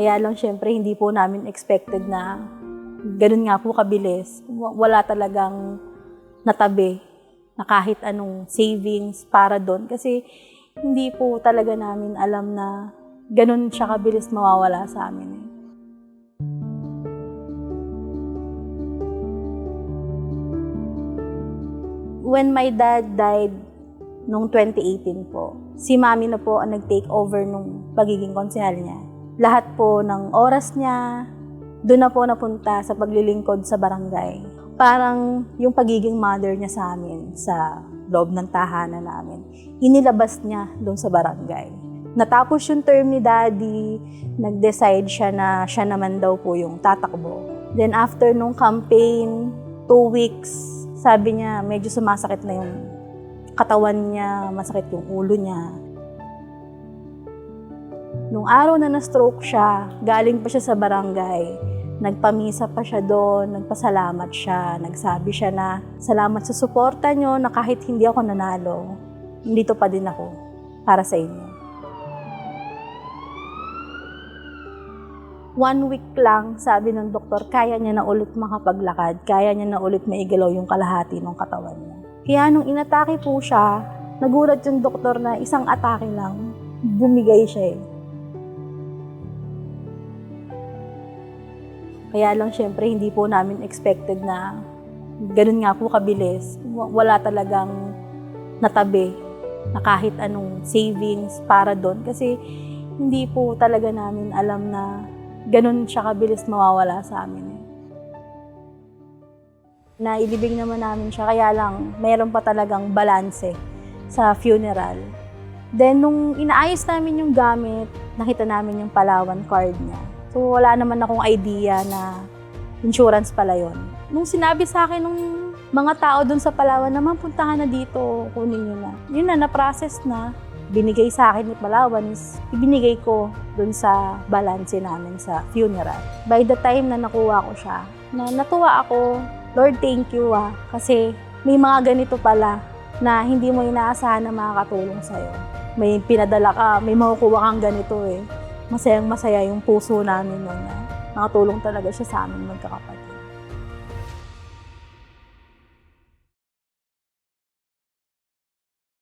Kaya lang syempre hindi po namin expected na ganun nga po kabilis. Wa- Wala talagang natabi na kahit anong savings para doon. Kasi hindi po talaga namin alam na ganun siya kabilis mawawala sa amin. eh. When my dad died nung 2018 po, si mami na po ang nag-take over nung pagiging konsehal niya. Lahat po ng oras niya, doon na po napunta sa paglilingkod sa barangay. Parang yung pagiging mother niya sa amin, sa loob ng tahanan namin, inilabas niya doon sa barangay. Natapos yung term ni daddy, nag-decide siya na siya naman daw po yung tatakbo. Then after nung campaign, two weeks, sabi niya medyo sumasakit na yung katawan niya, masakit yung ulo niya. Nung araw na na-stroke siya, galing pa siya sa barangay, nagpamisa pa siya doon, nagpasalamat siya, nagsabi siya na, salamat sa suporta nyo na kahit hindi ako nanalo, nandito pa din ako para sa inyo. One week lang, sabi ng doktor, kaya niya na ulit makapaglakad, kaya niya na ulit maigalaw yung kalahati ng katawan niya. Kaya nung inatake po siya, nagulat yung doktor na isang atake lang, bumigay siya eh. Kaya lang syempre hindi po namin expected na ganun nga po kabilis. Wa- Wala talagang natabi na kahit anong savings para doon. Kasi hindi po talaga namin alam na ganun siya kabilis mawawala sa amin. Nailibing naman namin siya, kaya lang meron pa talagang balanse sa funeral. Then, nung inaayos namin yung gamit, nakita namin yung Palawan card niya. So, wala naman akong idea na insurance pala yon. Nung sinabi sa akin nung mga tao dun sa Palawan naman, puntahan na dito, kunin nyo na. Yun na, na-process na. Binigay sa akin ni Palawan is ibinigay ko dun sa balance namin sa funeral. By the time na nakuha ko siya, na natuwa ako, Lord, thank you ah. Kasi may mga ganito pala na hindi mo inaasahan na makakatulong sa'yo. May pinadala ka, may makukuha kang ganito eh. Masayang masaya yung puso namin nun na nakatulong talaga siya sa amin magkakapatid.